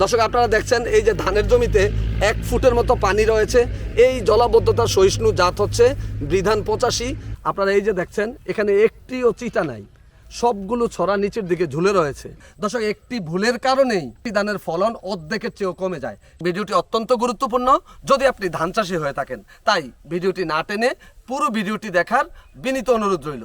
দর্শক, আপনারা দেখছেন এই যে ধানের জমিতে এক ফুটের মতো পানি রয়েছে। এই জলাবদ্ধতা সহিষ্ণু জাত হচ্ছে বিধান পঁচাশি। আপনারা এই যে দেখছেন, এখানে একটিও চিটা নাই। সবগুলো ছড়া নিচের দিকে ঝুলে রয়েছে। দর্শক, একটি ভুলের কারণেই ধানের ফলন অর্ধেকের চেয়েও কমে যায়। ভিডিওটি অত্যন্ত গুরুত্বপূর্ণ। যদি আপনি ধান চাষি হয়ে থাকেন, তাই ভিডিওটি না টেনে পুরো ভিডিওটি দেখার বিনীত অনুরোধ রইল।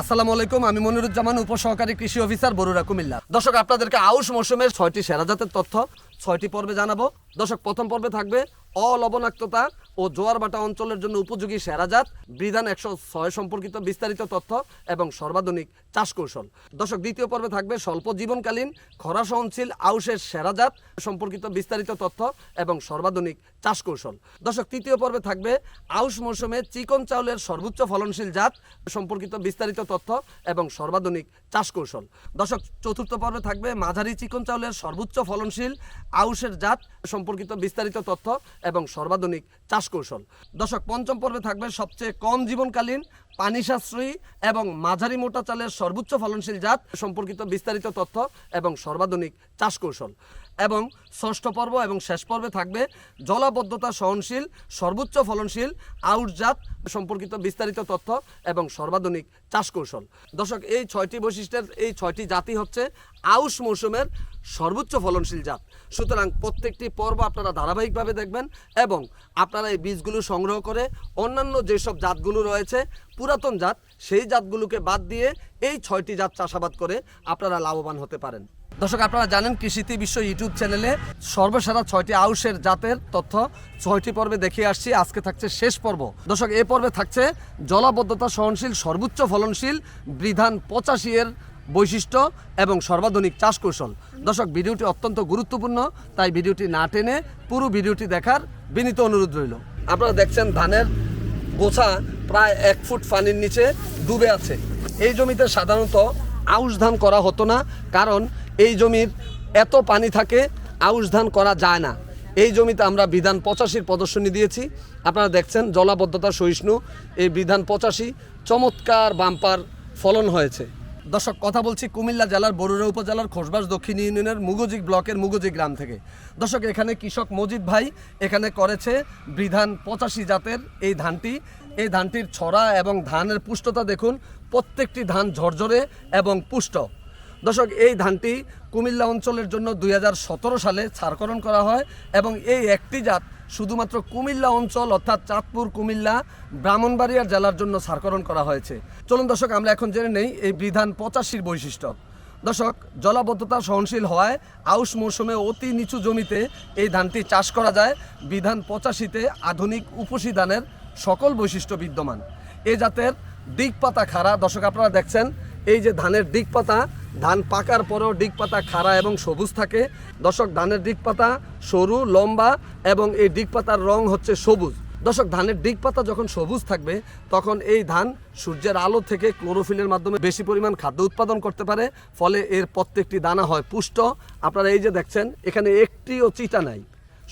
আসসালামু আলাইকুম, আমি মনিরুজ্জামান, উপসহকারী কৃষি অফিসার বরুরা কুমিল্লা। দর্শক, আপনাদেরকে আউশ মৌসুমের ছয়টি সেরা জাতের তথ্য ছয়টি পর্বে জানাব। দর্শক, প্রথম পর্বে থাকবে অলবণাক্ততা ও জোয়ার বাটা অঞ্চলের জন্য উপযোগী সেরা জাত। বিধান একশো ছয় সম্পর্কিত বিস্তারিত তথ্য এবং সর্বাধুনিক চাষ কৌশল। দর্শক, দ্বিতীয় পর্বে থাকবে স্বল্প জীবনকালীন খরা সহনশীল আউশের সেরা জাত সম্পর্কিত বিস্তারিত তথ্য এবং সর্বাধুনিক চাষ কৌশল। দর্শক, তৃতীয় পর্বে থাকবে আউশ মৌসুমে চিকন চাউলের সর্বোচ্চ ফলনশীল জাত সম্পর্কিত বিস্তারিত তথ্য এবং সর্বাধুনিক চাষ কৌশল। দর্শক, চতুর্থ পর্বে থাকবে মাঝারি চিকন চাউলের সর্বোচ্চ ফলনশীল আউশের জাত সম্পর্কিত বিস্তারিত তথ্য এবং সর্বাধুনিক চাষ কৌশল। দর্শক, পঞ্চম পর্বে থাকবে সবচেয়ে কম জীবনকালীন পানি সাশ্রয়ী এবং মাঝারি মোটা চালের সর্বোচ্চ ফলনশীল জাত সম্পর্কিত বিস্তারিত তথ্য এবং সর্বাধুনিক চাষ কৌশল। এবং ষষ্ঠ পর্ব এবং শেষ পর্বে থাকবে জলাবদ্ধতা সহনশীল, সর্বোচ্চ ফলনশীল আউট জাত সম্পর্কিত বিস্তারিত তথ্য এবং সর্বাধুনিক চাষ কৌশল। দর্শক, এই ছয়টি বৈশিষ্ট্যের, এই ছয়টি জাতি হচ্ছে আউশ মৌসুমের সর্বোচ্চ ফলনশীল জাত। সুতরাং প্রত্যেকটি পর্ব আপনারা ধারাবাহিকভাবে দেখবেন এবং আপনারা এই বীজগুলো সংগ্রহ করে অন্যান্য যেসব জাতগুলো রয়েছে, পুরাতন জাত, সেই জাতগুলোকে বাদ দিয়ে এই ছয়টি জাত চাষাবাদ করে আপনারা লাভবান হতে পারেন। দর্শক, আপনারা জানেন কৃষিতে বিশ্ব ইউটিউব চ্যানেলে সর্বসারা ছয়টি আউশের জাতের তথ্য। ছয়টি পর্বে দেখে আসছি। আজকে থাকছে শেষ পর্ব। দর্শক, এ পর্বে থাকছে জলাবদ্ধতা সহনশীল, সর্বোচ্চ ফলনশীল, বিধান পঁচাশি এর বৈশিষ্ট্য এবং সর্বাধুনিক চাষ কৌশল। দর্শক, ভিডিওটি অত্যন্ত গুরুত্বপূর্ণ, তাই ভিডিওটি না টেনে পুরো ভিডিওটি দেখার বিনীত অনুরোধ রইল। আপনারা দেখছেন ধানের গোছা প্রায় এক ফুট পানির নিচে ডুবে আছে। এই জমিতে সাধারণত আউশ ধান করা হতো না, কারণ এই জমির এত পানি থাকে, আউশ ধান করা যায় না। এই জমিতে আমরা বিধান পঁচাশির প্রদর্শনী দিয়েছি। আপনারা দেখছেন জলাবদ্ধতা সহিষ্ণু, এই বিধান পঁচাশি চমৎকার বাম্পার ফলন হয়েছে। দর্শক, কথা বলছি কুমিল্লা জেলার বরুড়া উপজেলার খোসবাস দক্ষিণ ইউনিয়নের মুগজি ব্লকের মুগজি গ্রাম থেকে। দর্শক, এখানে কৃষক মজিদ ভাই এখানে করেছে বিধান পঁচাশি জাতের এই ধানটি। এই ধানটির ছড়া এবং ধানের পুষ্টতা দেখুন, প্রত্যেকটি ধান ঝরঝরে এবং পুষ্ট। দর্শক, এই ধানটি কুমিল্লা অঞ্চলের জন্য দুই হাজার সতেরো সালে ছাড়করণ করা হয় এবং এই একটি জাত শুধুমাত্র কুমিল্লা অঞ্চল অর্থাৎ চাঁদপুর, কুমিল্লা, ব্রাহ্মণবাড়িয়া জেলার জন্য সারকরণ করা হয়েছে। চলুন দর্শক, আমরা এখন জেনে নেই এই বিধান পঁচাশির বৈশিষ্ট্য। দর্শক, জলাবদ্ধতা সহনশীল হওয়ায় আউশ মৌসুমে অতি নিচু জমিতে এই ধানটি চাষ করা যায়। বিধান পঁচাশিতে আধুনিক উপসী ধানের সকল বৈশিষ্ট্য বিদ্যমান। এ জাতের দিক পাতা খাড়া। দর্শক, আপনারা দেখছেন, এই যে ধানের দিক পাতা ধান পাকার পরেও দিক পাতা খাড়া এবং সবুজ থাকে। দর্শক, ধানের দিক পাতা সরু, লম্বা এবং এই দিক পাতার রং হচ্ছে সবুজ। দর্শক, ধানের দিক পাতা যখন সবুজ থাকবে, তখন এই ধান সূর্যের আলো থেকে ক্লোরোফিলের মাধ্যমে বেশি পরিমাণ খাদ্য উৎপাদন করতে পারে, ফলে এর প্রত্যেকটি দানা হয় পুষ্ট। আপনারা এই যে দেখছেন, এখানে একটিও চিটা নাই।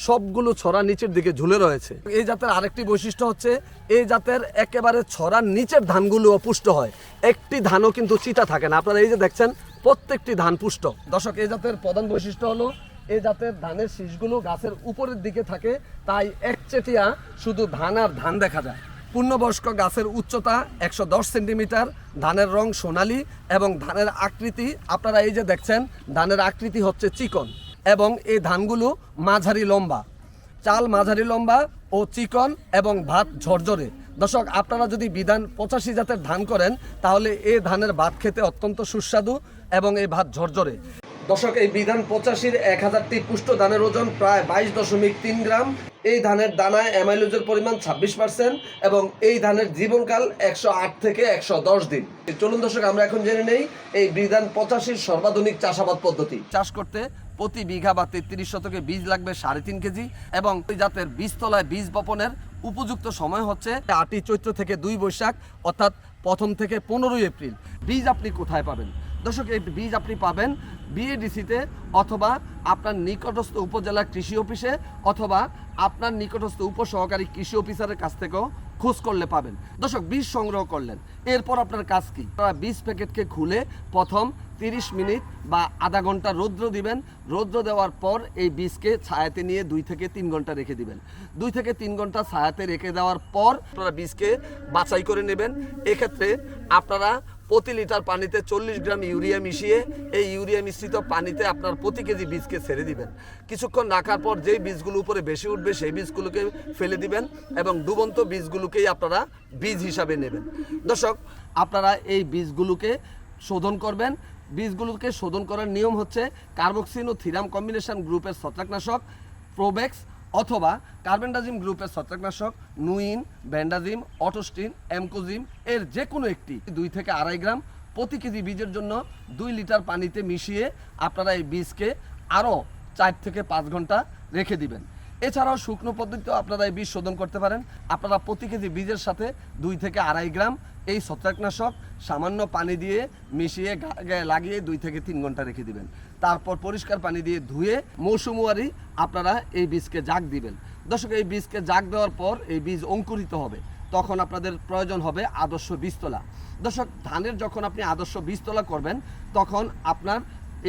সবগুলো ছড়া নিচের দিকে ঝুলে রয়েছে। এই জাতের আরেকটি বৈশিষ্ট্য হচ্ছে, এই জাতের একেবারে ছড়ার নিচের ধানগুলো পুষ্ট হয়। একটি ধানও কিন্তু চিটা থাকে না। আপনারা এই যে দেখছেন প্রত্যেকটি ধান পুষ্ট। দর্শক, এই জাতের প্রধান বৈশিষ্ট্য হলো, এই জাতের ধানের শীষগুলো গাছের উপরের দিকে থাকে, তাই একচেটিয়া শুধু ধান আর ধান দেখা যায়। পূর্ণবয়স্ক গাছের উচ্চতা একশো দশ সেন্টিমিটার, ধানের রং সোনালী এবং ধানের আকৃতি, আপনারা এই যে দেখছেন, ধানের আকৃতি হচ্ছে চিকন এবং এই ধানগুলো মাঝারি লম্বা। চাল মাঝারি লম্বা ও চিকন এবং ভাত ঝরঝরে। দর্শক, আপনারা যদি বিধান পঁচাশি জাতের ধান করেন, তাহলে এ ধানের ভাত খেতে অত্যন্ত সুস্বাদু এবং এই ভাত ঝরঝরে। দর্শক, এই বিধান পঁচাশির এক হাজারটি পুষ্ট ধানের ওজন প্রায় বাইশ দশমিক তিন গ্রাম। এই ধানের দানায় অ্যামাইলোজের পরিমাণ ছাব্বিশ পার্সেন্ট এবং এই ধানের জীবনকাল একশো আট থেকে একশো দশ দিন। চলুন দর্শক, আমরা এখন জেনে নেই এই বিধান পঁচাশির সর্বাধুনিক চাষাবাদ পদ্ধতি। চাষ করতে প্রতি বিঘা বা তেত্রিশ শতকে বীজ লাগবে সাড়ে তিন কেজি এবং জাতের বীজতলায় বীজ বপনের উপযুক্ত সময় হচ্ছে আটই চৈত্র থেকে দুই বৈশাখ, অর্থাৎ প্রথম থেকে পনেরোই এপ্রিল। বীজ আপনি কোথায় পাবেন? দর্শক, এই বীজ আপনি পাবেন বিএডিসিতে অথবা আপনার নিকটস্থ উপজেলা কৃষি অফিসে অথবা আপনার নিকটস্থ উপসহকারী কৃষি অফিসারের কাছ থেকেও খোঁজ করলে পাবেন। দর্শক, বীজ সংগ্রহ করলেন। এরপর আপনার কাজ কি? আপনারা বীজ প্যাকেটকে খুলে প্রথম তিরিশ মিনিট বা আধা ঘণ্টা রৌদ্র দিবেন। রৌদ্র দেওয়ার পর এই বীজকে ছায়াতে নিয়ে দুই থেকে তিন ঘণ্টা রেখে দিবেন। দুই থেকে তিন ঘণ্টা ছায়াতে রেখে দেওয়ার পর আপনারা বীজকে বাছাই করে নেবেন। এক্ষেত্রে আপনারা প্রতি লিটার পানিতে চল্লিশ গ্রাম ইউরিয়া মিশিয়ে এই ইউরিয়া মিশ্রিত পানিতে আপনার প্রতি কেজি বীজকে ছেড়ে দিবেন। কিছুক্ষণ রাখার পর যেই বীজগুলো উপরে বেশি উঠবে সেই বীজগুলোকে ফেলে দিবেন এবং ডুবন্ত বীজগুলোকেই আপনারা বীজ হিসাবে নেবেন। দর্শক, আপনারা এই বীজগুলোকে শোধন করবেন। বীজগুলোকে শোধন করার নিয়ম হচ্ছে কার্বক্সিন ও থিরাম কম্বিনেশন গ্রুপের ছত্রাকনাশক প্রোবেক্স অথবা কার্বেন্ডাজিম গ্রুপের ছত্রাকনাশক, নুইন, ব্যান্ডাজিম, অটোস্টিন, অ্যামকোজিম এর যে কোনো একটি। দুই থেকে আড়াই গ্রাম প্রতি কেজি বীজের জন্য দুই লিটার পানিতে মিশিয়ে আপনারা এই বীজকে আরও চার থেকে পাঁচ ঘণ্টা রেখে দিবেন। এছাড়াও শুকনো পদ্ধতিতেও আপনারা এই বীজ শোধন করতে পারেন। আপনারা প্রতি কেজি বীজের সাথে দুই থেকে আড়াই গ্রাম এই ছত্রাকনাশক সামান্য পানি দিয়ে মিশিয়ে গায়ে লাগিয়ে দুই থেকে তিন ঘণ্টা রেখে দিবেন। তারপর পরিষ্কার পানি দিয়ে ধুয়ে মৌসুমুয়ারি আপনারা এই বীজকে জাগ দিবেন। দর্শক, এই বীজকে জাগ দেওয়ার পর এই বীজ অঙ্কুরিত হবে। তখন আপনাদের প্রয়োজন হবে আদর্শ বীজতলা। দর্শক, ধানের যখন আপনি আদর্শ বীজতলা করবেন, তখন আপনার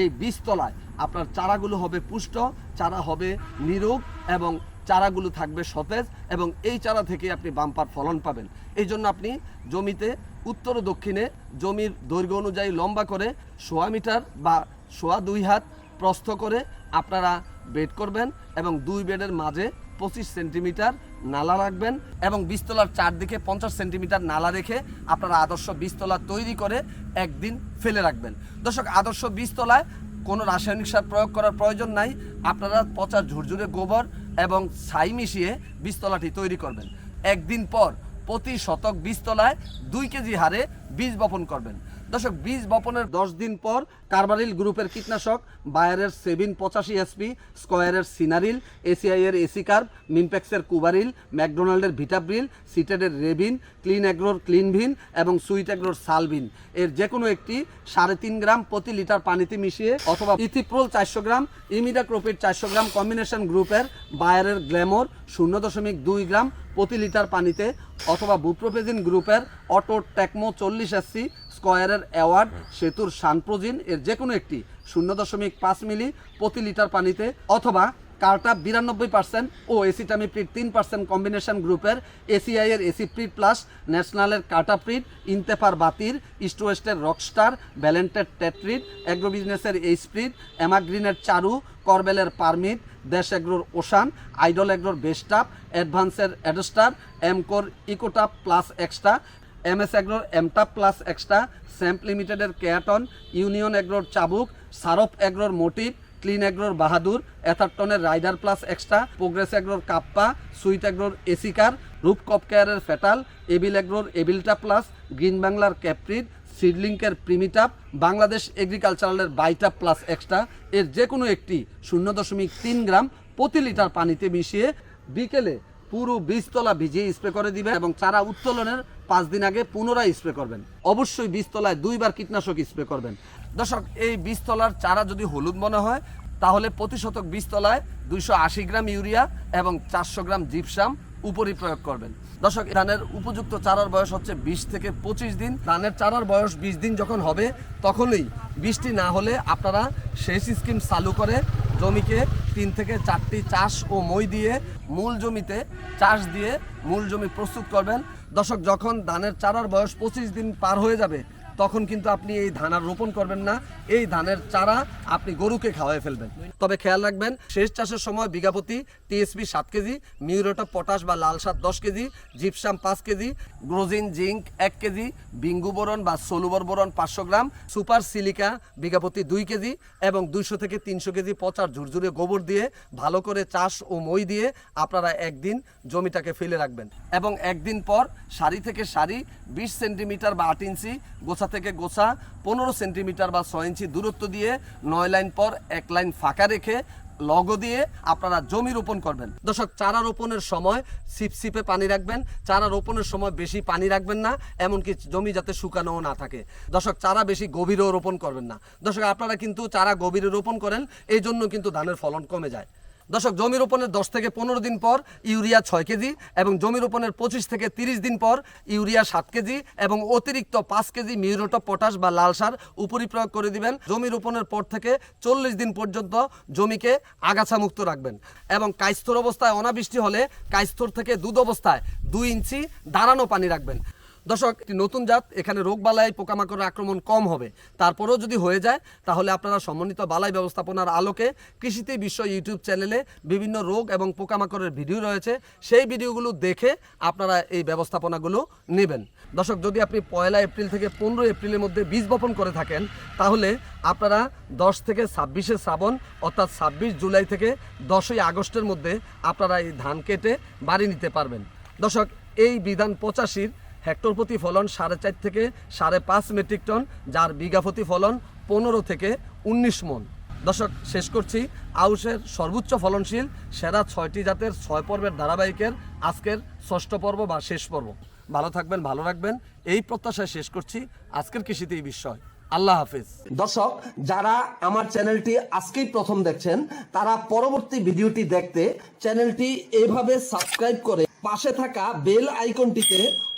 এই বীজতলায় আপনার চারাগুলো হবে পুষ্ট, চারা হবে নিরোগ এবং চারাগুলো থাকবে সতেজ এবং এই চারা থেকে আপনি বাম্পার ফলন পাবেন। এই জন্য আপনি জমিতে উত্তর ও দক্ষিণে জমির দৈর্ঘ্য অনুযায়ী লম্বা করে সোয়া মিটার বা সোয়া দুই হাত প্রস্থ করে আপনারা বেড করবেন এবং দুই বেডের মাঝে পঁচিশ সেন্টিমিটার নালা রাখবেন এবং বীজতলার চারদিকে পঞ্চাশ সেন্টিমিটার নালা রেখে আপনারা আদর্শ বীজতলা তৈরি করে একদিন ফেলে রাখবেন। দর্শক, আদর্শ বীজতলায় কোনো রাসায়নিক সার প্রয়োগ করার প্রয়োজন নাই। আপনারা পচা ঝুরঝুরে গোবর এবং ছাই মিশিয়ে বীজতলাটি তৈরি করবেন। একদিন পর প্রতি শতক বীজতলায় দুই কেজি হারে বীজ বপন করবেন। দর্শক, বীজ বপনের দশ দিন পর কার্বারিল গ্রুপের কীটনাশক, বায়ারের সেভিন পঁচাশি এসপি, স্কোয়ারের সিনারিল এসিআই এর এসিকার্ভ মিমপ্যাক্সের কুবারিল, ম্যাকডোনাল্ডের ভিটাব্রিল, সিটেডের রেবিন, ক্লিন অ্যাগ্রোর ক্লিনভিন এবং সুইট অ্যাগ্রোর সালভিন। এর যে কোনো একটি সাড়ে তিন গ্রাম প্রতি লিটার পানিতে মিশিয়ে অথবা ইথিপ্রোল চারশো গ্রাম, ইমিডাক্রোপিড চারশো গ্রাম কম্বিনেশন গ্রুপের বায়ারের গ্ল্যামোর শূন্য দশমিক দুই গ্রাম প্রতি লিটার পানিতে অথবা বুপ্রোপেজিন গ্রুপের অটো টেকমো চল্লিশ এসসি স্কোয়ারের অ্যাওয়ার্ড, সেতুর সানপ্রোজিন এর যে কোনো একটি, শূন্য দশমিক পাঁচ মিলি প্রতি লিটার পানিতে অথবা কার্টা বিরানব্বই পার্সেন্ট ও এসিটামিপ্রিড তিন পার্সেন্ট কম্বিনেশন গ্রুপের এসিআই এর এসিপ্রিড প্লাস ন্যাশনালের কার্টাপ্রিড ইনতেফার বাতির, ইস্ট ওয়েস্টের রকস্টার ব্যালেন্টের টেট্রিড অ্যাগ্রো বিজনেসের এইসপ্রিড অ্যামাগ্রিনের চারু, করবেলের পারমিট, দেশ এগ্রোর ওশান, আইডল এগ্রোর বেস্টাপ অ্যাডভান্সের অ্যাডোস্টার, এমকোর ইকোটাপ প্লাস এক্সট্রা এম এস এগ্রোর এমটাপ প্লাস এক্সট্রা স্যাম্প লিমিটেডের কেয়াটন, ইউনিয়ন এগ্রোর চাবুক, সারফ এগ্রোর মোটিভ ক্লিন এগ্রোর বাহাদুর, এথারটনের রাইডার প্লাস এক্সট্রা, প্রোগ্রেস এগ্রোর কাপ্পা, সুইট এগ্রোর এসিকার রূপকপ কেয়ারের ফেটাল, এবিল এগ্রোর এবিলটা প্লাস, গ্রিন বাংলার ক্যাপ্রিড, সিডলিংকের প্রিমিটাপ, বাংলাদেশ এগ্রিকালচারালের বাইটাপ প্লাস এক্সট্রা, এর যে কোনো একটি শূন্য দশমিক তিন গ্রাম প্রতি লিটার পানিতে মিশিয়ে বিকেলে পুরো বীজতলা ভিজিয়ে স্প্রে করে দিবেন এবং চারা উত্তোলনের পাঁচ দিন আগে পুনরায় স্প্রে করবেন। অবশ্যই বীজতলায় দুইবার কীটনাশক স্প্রে করবেন। দর্শক, এই বীজতলার চারা যদি হলুদ মনে হয়, তাহলে প্রতিশতক বীজতলায় দুইশো আশি গ্রাম ইউরিয়া এবং চারশো গ্রাম জিপসাম উপরই প্রয়োগ করবেন। দর্শক ধানের উপযুক্ত চারার বয়স হচ্ছে বিশ থেকে পঁচিশ দিন। ধানের চারার বয়স বিশ দিন যখন হবে, তখনই বৃষ্টি না হলে আপনারা সেচ স্কিম চালু করে জমিকে তিন থেকে চারটি চাষ ও মই দিয়ে মূল জমিতে চাষ দিয়ে মূল জমি প্রস্তুত করবেন। দর্শক, যখন ধানের চারার বয়স পঁচিশ দিন পার হয়ে যাবে তখন কিন্তু আপনি এই ধান আর রোপণ করবেন না। এই ধানের চারা আপনি গরুকে খাওয়াই ফেলবেন। তবে খেয়াল রাখবেন, শেষ চাষের সময় বিঘাপতি টিএসপি সাত কেজি, মিউরোটা পটাশ বা লাল সাত দশ কেজি, জিপসাম পাঁচ কেজি, গ্রোজিন জিঙ্ক এক কেজি, বিঙ্গু বোরন বা সলুবর বোরন পাঁচশো গ্রাম, সুপার সিলিকা বিঘাপতি দুই কেজি এবং দুইশো থেকে তিনশো কেজি পচার ঝুরঝুরে গোবর দিয়ে ভালো করে চাষ ও মই দিয়ে আপনারা একদিন জমিটাকে ফেলে রাখবেন। এবং একদিন পর সারি থেকে সারি বিশ সেন্টিমিটার বা আট ইঞ্চি গোছা থেকে গোছা পনেরো সেন্টিমিটার বা ছয় ইঞ্চি দূরত্ব দিয়ে নয় লাইন পর এক লাইন ফাঁকা রেখে লগো দিয়ে আপনারা জমি রোপণ করবেন। দর্শক, চারা রোপণের সময় সিপসিপে পানি রাখবেন। চারা রোপণের সময় বেশি পানি রাখবেন না, এমনকি জমি যাতে শুকানোও না থাকে। দর্শক, চারা বেশি গভীরেও রোপণ করবেন না। দর্শক, আপনারা কিন্তু চারা গভীরে রোপণ করেন, এই জন্য কিন্তু ধানের ফলন কমে যায়। দর্শক, জমি রোপণের দশ থেকে পনেরো দিন পর ইউরিয়া ছয় কেজি এবং জমি রোপণের পঁচিশ থেকে তিরিশ দিন পর ইউরিয়া সাত কেজি এবং অতিরিক্ত পাঁচ কেজি মিউরোটো পটাশ বা লাল সার উপরি প্রয়োগ করে দিবেন। জমি রোপণের পর থেকে চল্লিশ দিন পর্যন্ত জমিকে আগাছা মুক্ত রাখবেন এবং কাইস্থর অবস্থায় অনাবৃষ্টি হলে কাইস্থর থেকে দুধ অবস্থায় দুই ইঞ্চি দাঁড়ানো পানি রাখবেন। দর্শক, একটি নতুন জাত, এখানে রোগ বালাই, পোকামাকড়ের আক্রমণ কম হবে। তারপরেও যদি হয়ে যায়, তাহলে আপনারা সমন্বিত বালাই ব্যবস্থাপনার আলোকে কৃষিতে বিশ্ব ইউটিউব চ্যানেলে বিভিন্ন রোগ এবং পোকামাকড়ের ভিডিও রয়েছে। সেই ভিডিওগুলো দেখে আপনারা এই ব্যবস্থাপনাগুলো নেবেন। দর্শক, যদি আপনি পয়লা এপ্রিল থেকে পনেরো এপ্রিলের মধ্যে বীজ বপন করে থাকেন, তাহলে আপনারা দশ থেকে ছাব্বিশে শ্রাবণ, অর্থাৎ ছাব্বিশ জুলাই থেকে দশই আগস্টের মধ্যে আপনারা এই ধান কেটে বাড়ি নিতে পারবেন। দর্শক, এই বিধান পঁচাশির হেক্টর প্রতি ফলন সাড়ে চার থেকে সাড়ে পাঁচ মেট্রিক টন, যার বিঘা প্রতি ফলন পনেরো থেকে উনিশ মন। দর্শক, শেষ করছি। আউশের সর্বোচ্চ ফলনশীল সেরা ছয়টি জাতের ছয় পর্বের ধারাবাহিকের আজকের ষষ্ঠ পর্ব বা শেষ পর্ব। ভালো থাকবেন, ভালো রাখবেন। এই প্রত্যাশায় শেষ করছি। আজকের কৃষিতে এই বিষয় আল্লাহ হাফিজ। দর্শক, যারা আমার চ্যানেলটি আজকেই প্রথম দেখছেন, তারা পরবর্তী ভিডিওটি দেখতে চ্যানেলটি এভাবে সাবস্ক্রাইব করে পাশে থাকা বেল আইকনটিতে